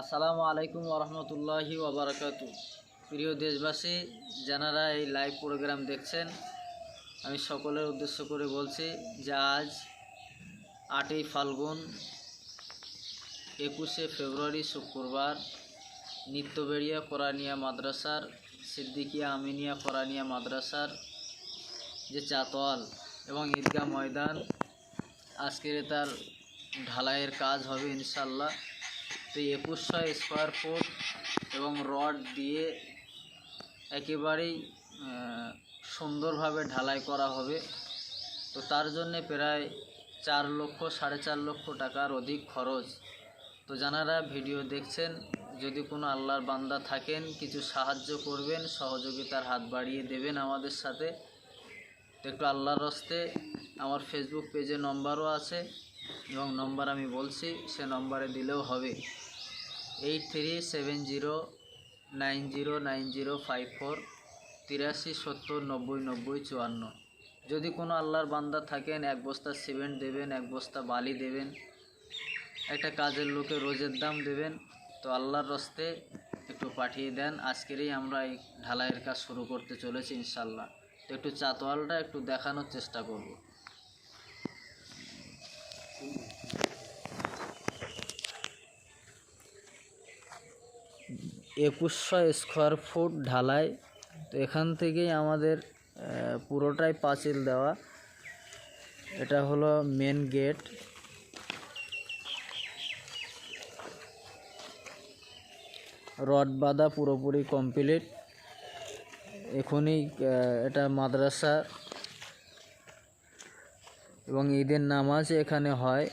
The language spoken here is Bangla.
আসসালামু আলাইকুম ওরহমতুল্লাহি ওবরাকাতু। প্রিয় দেশবাসী যারা এই লাইভ প্রোগ্রাম দেখছেন, আমি সকলের উদ্দেশ্য করে বলছি যে আজ আটই ফাল্গুন, একুশে ফেব্রুয়ারি শুক্রবার, নিত্যবেড়িয়া কোরআনিয়া মাদ্রাসার, সিদ্দিকিয়া আমিনিয়া কোরআনিয়া মাদ্রাসার যে চাতোয়াল এবং ঈদগাহ ময়দান, আজকের তার ঢালাইয়ের কাজ হবে ইনশাল্লাহ তো একুশশো স্কোয়ার ফুট এবং রড দিয়ে একেবারেই সুন্দরভাবে ঢালাই করা হবে। তো তার জন্যে প্রায় চার লক্ষ, সাড়ে চার লক্ষ টাকার অধিক খরচ। তো যারা ভিডিও দেখছেন, যদি কোনো আল্লাহর বান্দা থাকেন, কিছু সাহায্য করবেন, সহযোগিতার হাত বাড়িয়ে দেবেন আমাদের সাথে একটু আল্লাহর রস্তে আমার ফেসবুক পেজে নম্বরও আছে এবং নম্বর আমি বলছি, সে নম্বরে দিলেও হবে। Eight three seven zero nine zero nine zero five four তিরাশি সত্তর নব্বই নব্বই চুয়ান্ন। যদি কোনো আল্লাহর বান্দা থাকেন, এক বস্তা সিমেন্ট দেবেন, এক বস্তা বালি দেবেন, একটা কাজের লোকে রোজের দাম দেবেন, তো আল্লাহর রস্তে একটু পাঠিয়ে দেন। আজকেরই আমরা এই ঢালাইয়ের কাজ শুরু করতে চলেছি ইনশাল্লাহ তো একটু চাতোয়ালটা একটু দেখানোর চেষ্টা করব। একুশশো স্কোয়ার ফুট ঢালাই। তো এখান থেকেই আমাদের পুরোটাই পাঁচিল দেওয়া। এটা হলো মেন গেট রড বাঁধা পুরোপুরি কমপ্লিট এখনই এটা মাদ্রাসা এবং ঈদের নামাজ এখানে হয়।